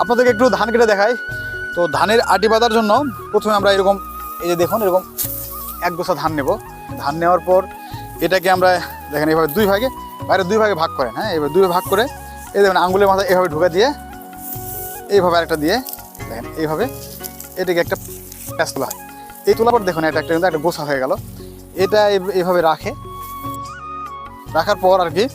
আপনাদেরকে একটু ধান কেটে দেখাই। তো ধানের আটি বাঁধার জন্য প্রথমে আমরা এরকম, এই যে দেখুন, এরকম এক গোছা ধান নেব। ধান নেওয়ার পর এটাকে আমরা, দেখেন এইভাবে দুই ভাগে, বাইরে দুই ভাগে ভাগ করেন হ্যাঁ? এবার দুই ভাগে করে, এই দেখুন, আঙ্গুলের মাথায় এইভাবে ঢুকে দিয়ে, এইভাবে আরেকটা দিয়ে, দেখেন, এইভাবে এটাকে একটা প্যাঁচ তোলা হয়। এই তোলার পর দেখুন, এটা একটা কিন্তু একটা গোছা হয়ে গেল। এটা এই- এইভাবে রাখে। রাখার পর আর কি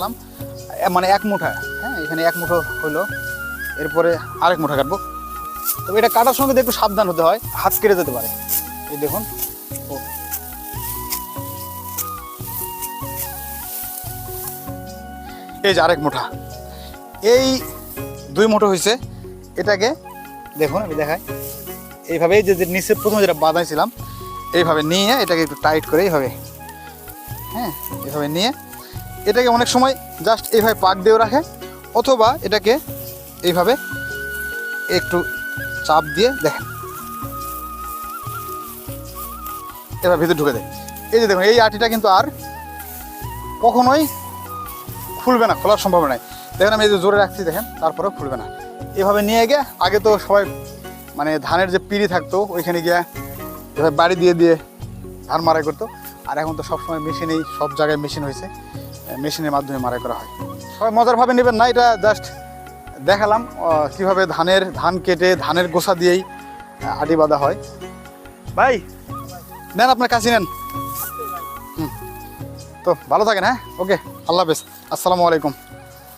রাখলাম। মানে এক মুঠা। হ্যাঁ এখানে এক মুঠো হলো। এরপরে আরেক মুঠা কাটবো। তবে এটা কাটার সঙ্গে একটু সাবধান হতে হয়। হাত কেটে যেতে পারে। এই দেখুন। ও। এই যে আরেক মুঠা। এই দুই মুঠো হয়েছে। এটাকে দেখুন, আমি দেখাই। এইভাবে যে যে নিচে প্রথমে যেটা বাঁধাইছিলাম, এইভাবে নিয়ে এটাকে একটু টাইট করে এইভাবে। হ্যাঁ এভাবে নিয়ে এটাকে অনেক সময় জাস্ট এইভাবে পাক দিয়েও রাখে, অথবা এটাকে এইভাবে একটু চাপ দিয়ে দেখেন। এবার ভিতরে ঢুকে দেয়। এই যে দেখুন, এই আটিটা কিন্তু আর কখনোই খুলবে না, খোলার সম্ভাবনা নাই। দেখেন আমি এই যে জোরে রাখছি, দেখেন, তারপরেও খুলবে না। এভাবে নিয়ে গিয়ে আগে তো সবাই মানে ধানের যে পিড়ি থাকতো, ওইখানে গিয়ে এভাবে বাড়ি দিয়ে দিয়ে ধান মারাই করতো। আর এখন তো সবসময় মেশিনেই, সব জায়গায় মেশিন হয়েছে। মেশিনের মাধ্যমে মারাই করা হয়। সবাই মজারভাবে নেবেন না, এটা জাস্ট দেখালাম কীভাবে ধানের, ধান কেটে, ধানের গোসা দিয়েই আটি বাঁধা হয়। ভাই, নেন আপনার কাছে নেন। তো ভালো থাকেন হ্যাঁ? ওকে আল্লাহ হাফেজ। আসসালামু আলাইকুম।